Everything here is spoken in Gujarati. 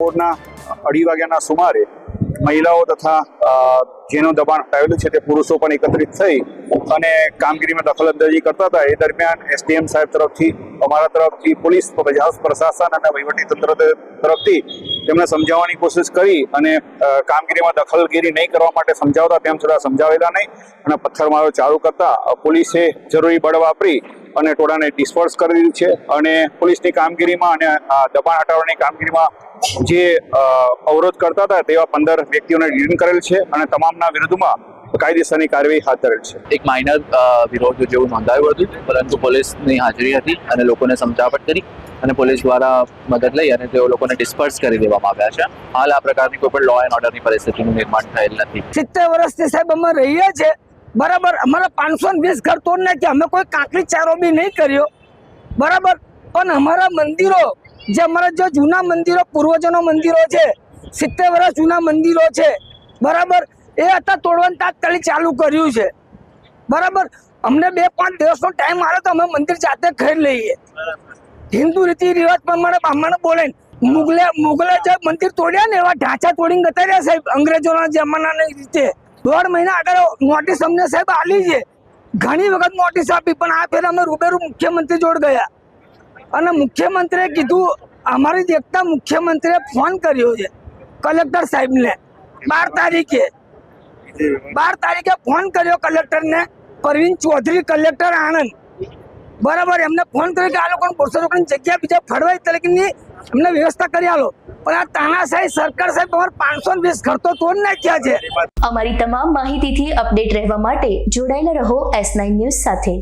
બપોરના અઢી વાગ્યાના સુમારે મહિલાઓ તથા જેનું દબાણ હટાવેલું છે તે પુરુષો પણ એકત્રિત થઈ અને કામગીરીમાં દખલઅંદાજી કરતા હતા. એ દરમિયાન એસડીએમ સાહેબ તરફથી, અમારા તરફથી, પોલીસ પ્રશાસન અને વહીવટીતંત્ર તરફથી તેમણે સમજાવવાની કોશિશ કરી અને કામગીરીમાં દખલગીરી નહીં કરવા માટે સમજાવતા તેમ છતાં સમજાવેલા નહીં અને પથ્થરમારો ચાલુ કરતા. પોલીસે જરૂરી બળ વાપરી અને ટોળાને ડિસ્પર્સ કરી દીધું છે અને પોલીસની કામગીરીમાં અને દબાણ હટાવવાની કામગીરીમાં જે અવરોધ કરતા હતા તેવા પંદર વ્યક્તિઓને ડિટેન કરેલ છે અને તમામના વિરુદ્ધમાં કાયદેસરની કાર્યવાહી હાથ ધરેલ છે. એક માઇનર વિરોધ જેવું નોંધાયું હતું પરંતુ પોલીસની હાજરી હતી અને લોકોને સમજાવટ કરી અને પોલીસ દ્વારા મદદ લઈ અને તેઓ લોકોને ડિસ્પર્સ કરી દેવામાં આવ્યા છે. હાલ આ પ્રકારની કોઈ પણ લો એન્ડ ઓર્ડરની પરિસ્થિતિનું નિર્માણ થયેલ નથી. સિત્તેર વર્ષથી સાહેબ અમે રહીએ છીએ. બરાબર? અમારા પાંચસો વીસ ઘર તોડ નાખ્યા. અમે કોઈ કાંકરી ચારો બી નહીં કર્યો. બરાબર? પણ અમારા મંદિરો, જે અમારા જે જૂના મંદિરો, પૂર્વજોના મંદિરો છે, સિત્તેર વર્ષ જૂના મંદિરો છે, બરાબર? એ અત્યારે તોડવાનું તાત્કાલિક ચાલુ કર્યું છે. બરાબર? અમને બે પાંચ દિવસનો ટાઈમ આવે તો અમે મંદિર જાતે ખરી લઈએ. હિન્દુ રીતિ રિવાજ પ્રમાણે બ્રાહ્મણ બોલે મુગલે મુગલે જે મંદિર તોડ્યા ને એવા ઢાંચા તોડીને ગતા રહ્યા સાહેબ અંગ્રેજોના જમાનાની રીતે. દોઢ મહિના આગળ નોટિસ અમને સાહેબ આલી છે. ઘણી વખત નોટિસ આપી, પણ આ ફેર અમે રૂબેરૂ મુખ્યમંત્રી જોડ ગયા. અને મુખ્યમંત્રીએ કીધું, અમારી દેખતા મુખ્યમંત્રીએ ફોન કર્યો છે, કલેક્ટર સાહેબને. બાર તારીખે. બાર તારીખે ફોન કર્યો કલેક્ટરને, પરવીન ચૌધરી, કલેક્ટર આણંદ. બરાબર, એમને ફોન કર્યો કે આ લોકોને બસો લોકોની જગ્યા બીજા ફળવાય તરીકેની એમને વ્યવસ્થા કરી આલો. પણ આ તાનાશાહી સરકાર સાહેબ, અમારે પાંચસો વીસ ઘર તો તોડ નાખ્યા અમારી તમામ માહિતીથી અપડેટ રહેવા માટે જોડાયેલા રહો એસ નાઇન ન્યૂઝ સાથે.